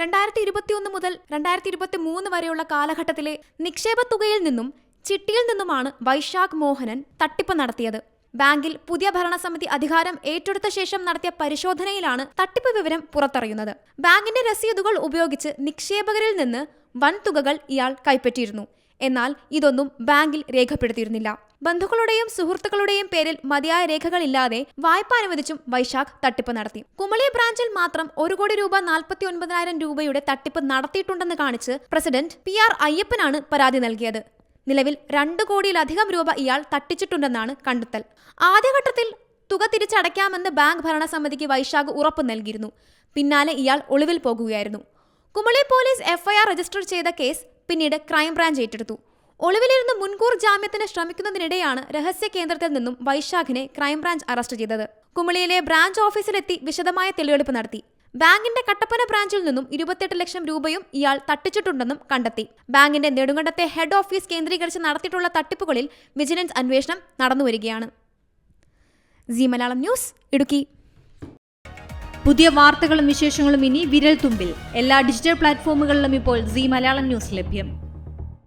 രണ്ടായിരത്തി ഇരുപത്തിയൊന്ന് മുതൽ രണ്ടായിരത്തി ഇരുപത്തി മൂന്ന് വരെയുള്ള കാലഘട്ടത്തിലെ നിക്ഷേപ തുകയിൽ നിന്നും ചിട്ടിയിൽ നിന്നുമാണ് വൈശാഖ് മോഹനൻ തട്ടിപ്പ് നടത്തിയത്. ബാങ്കിൽ പുതിയ ഭരണസമിതി അധികാരം ഏറ്റെടുത്ത ശേഷം നടത്തിയ പരിശോധനയിലാണ് തട്ടിപ്പ് വിവരം പുറത്തറിയുന്നത്. ബാങ്കിന്റെ രസീതുകൾ ഉപയോഗിച്ച് നിക്ഷേപകരിൽ നിന്ന് വൻതുകകൾ ഇയാൾ കൈപ്പറ്റിയിരുന്നു. എന്നാൽ ഇതൊന്നും ബാങ്കിൽ രേഖപ്പെടുത്തിയിരുന്നില്ല. ബന്ധുക്കളുടെയും സുഹൃത്തുക്കളുടെയും പേരിൽ മതിയായ രേഖകളില്ലാതെ വായ്പ അനുവദിച്ചും വൈശാഖ് തട്ടിപ്പ് നടത്തി. കുമളി ബ്രാഞ്ചിൽ മാത്രം ഒരു കോടി രൂപ നാൽപ്പത്തി ഒൻപതിനായിരം രൂപയുടെ തട്ടിപ്പ് നടത്തിയിട്ടുണ്ടെന്ന് കാണിച്ച് പ്രസിഡന്റ് പി ആർ അയ്യപ്പനാണ് പരാതി നൽകിയത്. നിലവിൽ രണ്ടു കോടിയിലധികം രൂപ ഇയാൾ തട്ടിച്ചിട്ടുണ്ടെന്നാണ് കണ്ടെത്തൽ. ആദ്യഘട്ടത്തിൽ തുക തിരിച്ചടയ്ക്കാമെന്ന് ബാങ്ക് ഭരണസമിതിക്ക് വൈശാഖ് ഉറപ്പ് നൽകിയിരുന്നു. പിന്നാലെ ഇയാൾ ഒളിവിൽ പോകുകയായിരുന്നു. കുമളി പോലീസ് എഫ്ഐആർ രജിസ്റ്റർ ചെയ്ത കേസ് പിന്നീട് ക്രൈംബ്രാഞ്ച് ഏറ്റെടുത്തു. ഒളിവിലിരുന്ന് മുൻകൂർ ജാമ്യത്തിന് ശ്രമിക്കുന്നതിനിടെയാണ് രഹസ്യ കേന്ദ്രത്തിൽ നിന്നും വൈശാഖിനെ ക്രൈംബ്രാഞ്ച് അറസ്റ്റ് ചെയ്തത്. കുമളിയിലെ ബ്രാഞ്ച് ഓഫീസിലെത്തി വിശദമായ തെളിവെടുപ്പ് നടത്തി. ബാങ്കിന്റെ കട്ടപ്പന ബ്രാഞ്ചിൽ നിന്നും ഇരുപത്തെട്ട് ലക്ഷം രൂപയും ഇയാൾ തട്ടിച്ചിട്ടുണ്ടെന്നും കണ്ടെത്തി. ബാങ്കിന്റെ നെടുങ്കണ്ടത്തെ ഹെഡ് ഓഫീസ് കേന്ദ്രീകരിച്ച് നടത്തിയിട്ടുള്ള തട്ടിപ്പുകളിൽ വിജിലൻസ് അന്വേഷണം നടന്നുവരികയാണ് സി മലയാളം ന്യൂസ് ഇടുക്കി. പുതിയ വാർത്തകളും വിശേഷങ്ങളും ഇനി വിരൽ തുമ്പിൽ എല്ലാ ഡിജിറ്റൽ പ്ലാറ്റ്ഫോമുകളിലും ഇപ്പോൾ സി മലയാളം ന്യൂസ് ലഭ്യം.